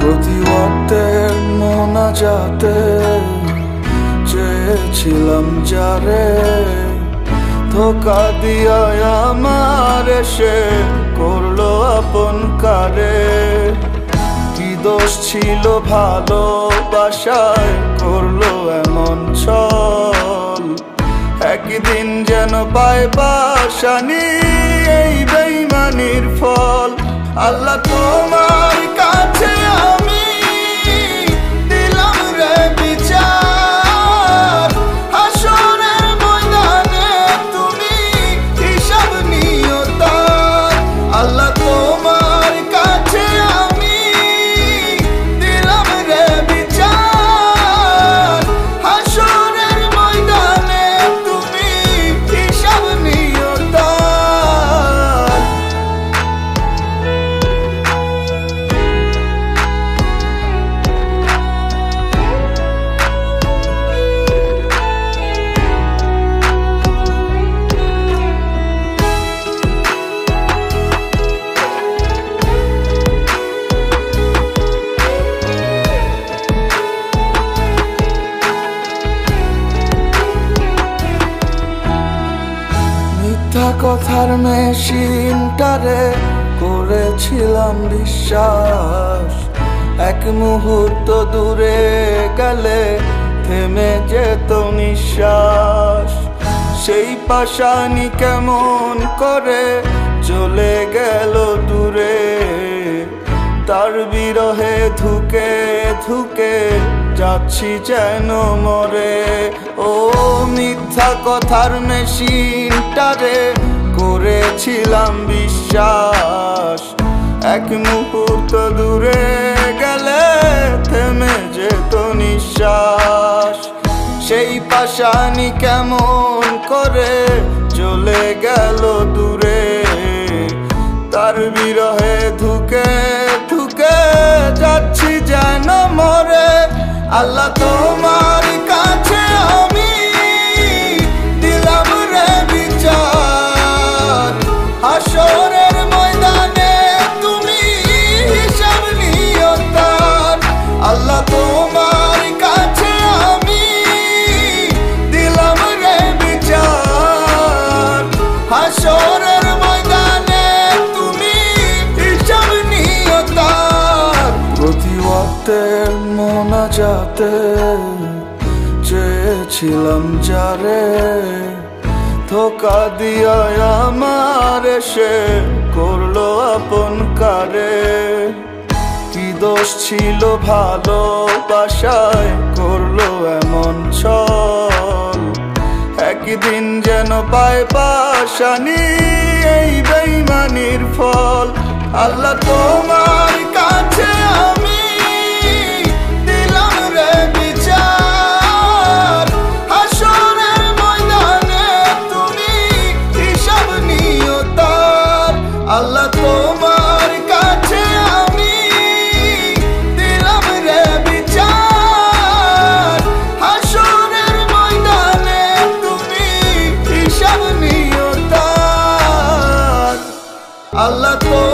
প্রতিবাদের মোনা যাতে চেয়েছিলাম যারে ধোকা দিয়া আমার সে করল আপন কারে। কি দোষ ছিল ভালোবাসায় করল এমন ছল। একদিন যেন পায় বাসানি এই বেইমানির ফল। আল্লাহ তোমার কাছে কথার মেশিনটারে করেছিলাম বিশ্বাস। এক মুহূর্ত দূরে গেলে থেমে যেত নিঃশ্বাস। সেই পাশানি কেমন করে চলে গেল দূরে। তার বিরহে ধুকে ধুকে যাচ্ছি যেন মরে। ও মিথ্যা কথার মেশিনটারে করেছিলাম বিশ্বাস, এক মুহূর্ত দূরে গেলে থেমে যেত নিঃশ্বাস। সেই পাশানি কেমন করে চলে গেল আল্লাহ তোমার মোনাজাতে চেয়েছিলাম যারে ধোকা দিয়া আমার সে করল আপন কারে। কি দোষ ছিল ভালোবাসায় করল এমন ছল। একদিন যেন পায় পাশানি এই বেইমানির ফল। আল্লাহ তোমার কাছে আমি আল্লাহ তো